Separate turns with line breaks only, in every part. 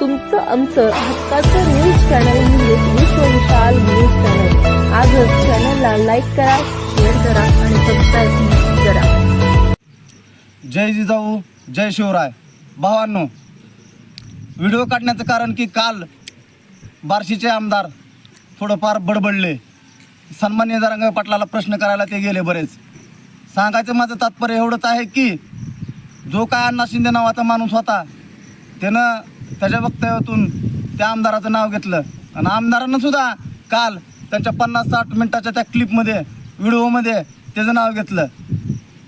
तुमचं आमचं हक्काचं न्यूज चॅनल म्हणजेच विश्वविशाल न्यूज चॅनल आजच चॅनलला लाईक करा शेअर करा आणि सबस्क्राईब करा.
जय जिजाऊ जय शिवराय. भावांनो व्हिडिओ काढण्याचं कारण की काल बार्शीचे आमदार थोडंफार बडबडले. सन्मान्य जरांग पाटलाला प्रश्न करायला ते गेले बरेच. सांगायचं माझं तात्पर्य एवढंच आहे की जो काय अण्णा शिंदे नावाचा माणूस होता त्यानं त्याच्या वक्तव्यातून त्या आमदाराचं नाव घेतलं. आणि आमदारांना सुद्धा काल त्यांच्या पन्नास साठ मिनिटाच्या त्या क्लिपमध्ये व्हिडिओमध्ये त्याचं नाव घेतलं.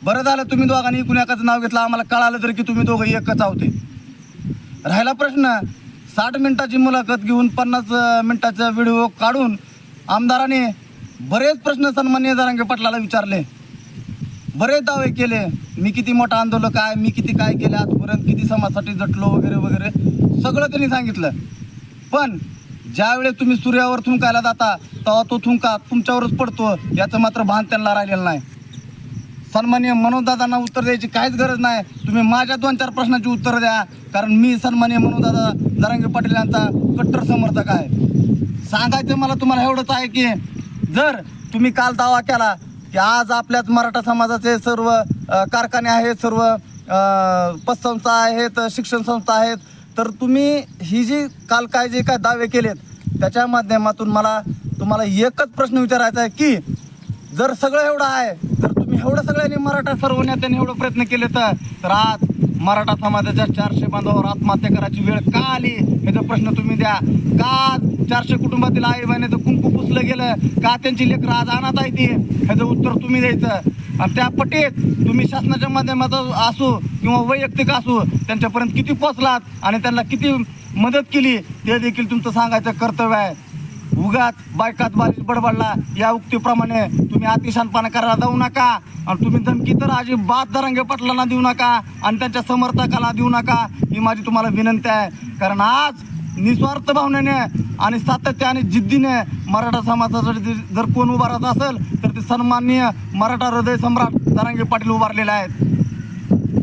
बरं झालं तुम्ही दोघांनी कुणाकाचं नाव घेतलं. आम्हाला कळालं तर की तुम्ही दोघं एकच आहोते. राहिला प्रश्न साठ मिनिटाची मुलाखत घेऊन पन्नास अं, मिनिटाचा व्हिडिओ काढून आमदाराने बरेच प्रश्न सन्मान्य जरांगे पाटलाला विचारले. बरेच दावे केले. मी किती मोठं आंदोलक आहे मी किती काय केलं आजपर्यंत किती समाजासाठी जटलो वगैरे वगैरे. सगळं त्यांनी सांगितलं. पण ज्यावेळेस तुम्ही सूर्यावर थुंकायला जाता तेव्हा तो थुंका तुमच्यावरच पडतो. याचं मात्र भान त्यांना राहिलेलं नाही. सन्मान्य मनोजदादांना उत्तर द्यायची काहीच गरज नाही. तुम्ही माझ्या दोन चार प्रश्नाची उत्तर द्या. कारण मी सन्मान्य मनोजदादा जरांगे पाटील यांचा कट्टर समर्थक आहे. सांगायचं मला तुम्हाला एवढंच आहे की जर तुम्ही काल दावा केला की आज आपल्याच मराठा समाजाचे सर्व कारखाने आहेत सर्व पतसंस्था आहेत शिक्षण संस्था आहेत. तर तुम्ही ही जी काल काय जे काय दावे केलेत त्याच्या माध्यमातून मला तुम्हाला एकच प्रश्न विचारायचा आहे की जर सगळं एवढं आहे तर तुम्ही एवढं सगळ्यांनी मराठा सर्व नेत्यांनी एवढं प्रयत्न केले तर आज मराठा समाजाच्या चारशे बांधवावर आत्महत्या करायची वेळ का आली? याचा प्रश्न तुम्ही द्या का चारशे कुटुंबातील आई बहिणीचं कुंकू का त्यांची लेकरं आज अनाथ आहे ती ह्याचं उत्तर तुम्ही द्यायचं. आणि त्या पटीत तुम्ही शासनाच्या माध्यमातून असू किंवा वैयक्तिक असू त्यांच्यापर्यंत किती पोचलात आणि त्यांना किती मदत केली ते देखील तुमचं सांगायचं कर्तव्य आहे. उगाच बायकात बारीश बडबडला. या उक्तीप्रमाणे तुम्ही अतिशानपणा करायला जाऊ नका आणि तुम्ही धमकी तर अजिबात दरंगे पटलांना देऊ नका आणि त्यांच्या समर्थकाला देऊ नका ही माझी तुम्हाला विनंती आहे. कारण आज निस्वार्थ भावनेने आणि सातत्याने आणि जिद्दीने मराठा समाजासाठी जर कोण उभारत असेल तर ते सन्माननीय मराठा हृदय सम्राट दरांगे पाटील उभारलेले आहेत.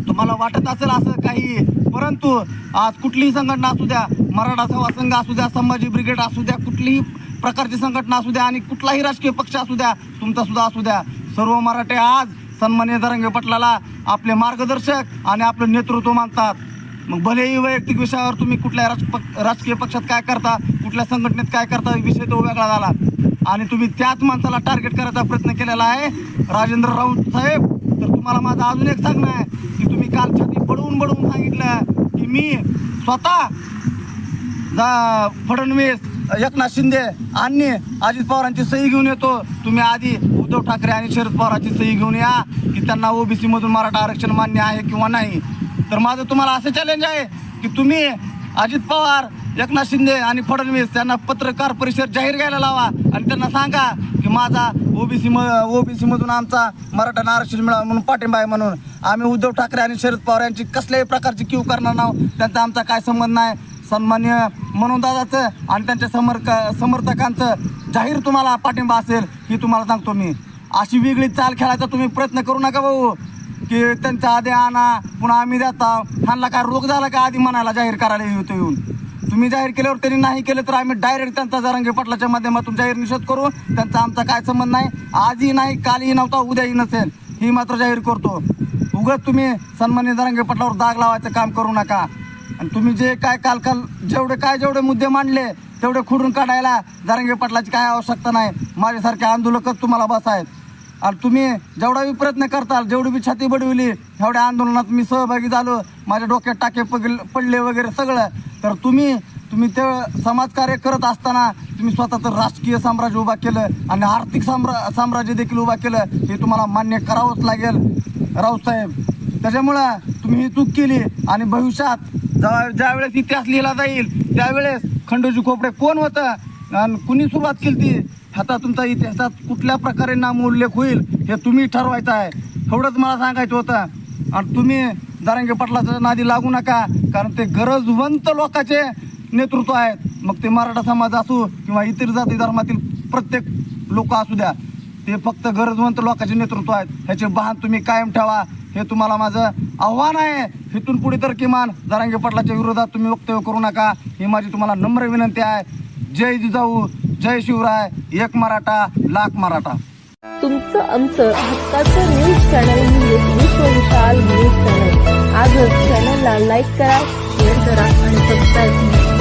तुम्हाला वाटत असेल असं काही परंतु आज कुठलीही संघटना असू द्या मराठा सेवा संघ असू द्या संभाजी ब्रिगेड असू द्या कुठलीही प्रकारची संघटना असू द्या आणि कुठलाही राजकीय पक्ष असू द्या तुमचा सुद्धा असू द्या. सर्व मराठे आज सन्मान्य दरंगे पाटलाला आपले मार्गदर्शक आणि आपलं नेतृत्व मानतात. मग भलेही वैयक्तिक विषयावर तुम्ही कुठल्या राज पक- राजकीय पक्षात काय करता कुठल्या संघटनेत काय करता विषय तो वेगळा झाला. आणि तुम्ही त्याच माणसाला टार्गेट करायचा प्रयत्न केलेला आहे राजेंद्र राऊत साहेब. तर तुम्हाला माझं अजून एक सांगणं आहे की तुम्ही काल छाती बडवून बडवून सांगितलं की मी स्वतः जा फडणवीस एकनाथ शिंदे आणि अजित पवारांची सही घेऊन येतो. तुम्ही आधी उद्धव ठाकरे आणि शरद पवारांची सही घेऊन या की त्यांना ओबीसीमधून मराठा आरक्षण मान्य आहे किंवा नाही. तर माझं तुम्हाला असं चॅलेंज आहे की तुम्ही अजित पवार एकनाथ शिंदे आणि फडणवीस त्यांना पत्रकार परिषद जाहीर घ्यायला लावा आणि त्यांना सांगा की माझा ओबीसी म ओबीसी मधून आमचा मराठा आरक्षण मिळावा म्हणून पाठिंबा आहे म्हणून. आम्ही उद्धव ठाकरे आणि शरद पवार यांची कसल्याही प्रकारची क्यू करणार नाही त्यांचा आमचा काय संबंध नाही. सन्मान्य दादाचं आणि त्यांच्या समर्क समर्थकांचं जाहीर तुम्हाला पाठिंबा असेल ही तुम्हाला सांगतो मी. अशी वेगळी चाल खेळायचा तुम्ही प्रयत्न करू नका भाऊ. की त्यांचा आधी आणा पुन्हा आम्ही देता. ह्यांना काय रोग झाला का आधी म्हणायला जाहीर करायला येतो येऊन. तुम्ही जाहीर केल्यावर त्यांनी नाही केलं तर आम्ही डायरेक्ट त्यांचा जरांगे पटलाच्या माध्यमातून जाहीर निषेध करू. त्यांचा आमचा काय संबंध नाही. आजही नाही कालही नव्हता उद्याही नसेल. ही मात्र जाहीर करतो. उगाच तुम्ही सन्मान्य जरांगे पटलावर दाग लावायचं काम करू नका. आणि तुम्ही जे काय काल काल जेवढे काय जेवढे मुद्दे मांडले तेवढे खुडून काढायला जारंगे पाटलाची काय आवश्यकता नाही. माझ्यासारखे आंदोलकच तुम्हाला बस आहेत आणि तुम्ही जेवढा बी प्रयत्न करताल जेवढी बी छाती बडविली एवढ्या आंदोलनात मी सहभागी झालो माझ्या डोक्यात टाके पगल पडले वगैरे सगळं तर तुम्ही तुम्ही ते समाजकार्य करत असताना तुम्ही स्वतःचं राजकीय साम्राज्य उभा केलं आणि आर्थिक साम्रा साम्राज्य देखील उभा केलं हे तुम्हाला मान्य करावंच लागेल. राऊत साहेब त्याच्यामुळं तुम्ही ही चूक केली आणि भविष्यात जेव्हा ज्यावेळेस इतिहास लिहिला जाईल त्यावेळेस खंडोजी खोपडे कोण होतं? आणि कुणी सुरुवात केली ती? आता तुमचा इतिहासात कुठल्या प्रकारे नाम उल्लेख होईल हे तुम्ही ठरवायचं आहे. एवढंच मला सांगायचं होतं. आणि तुम्ही दारंगे पाटलाच्या नादी लागू नका कारण ते गरजवंत लोकांचे नेतृत्व आहेत. मग ते मराठा समाज असू किंवा इतर जाती धर्मातील प्रत्येक लोक असू द्या ते फक्त गरजवंत लोकांचे नेतृत्व आहेत. ह्याचे भान तुम्ही कायम ठेवा. हे तुम्हाला माझं आव्हान आहे. इथून पुढे तर किमान जरांगे पाटलाच्या विरोधात तुम्ही वक्तव्य करू नका. ही माझी तुम्हाला नम्र विनंती आहे. जय जिजाऊ. जय शिवराय एक मराठा लाख मराठा.
तुमचं आमचं हक्काचं न्यूज चॅनल म्हणजे विश्व विशाल न्यूज चॅनल आजच चॅनलला लाईक करा शेअर करा आणि सबस्क्राईब करा.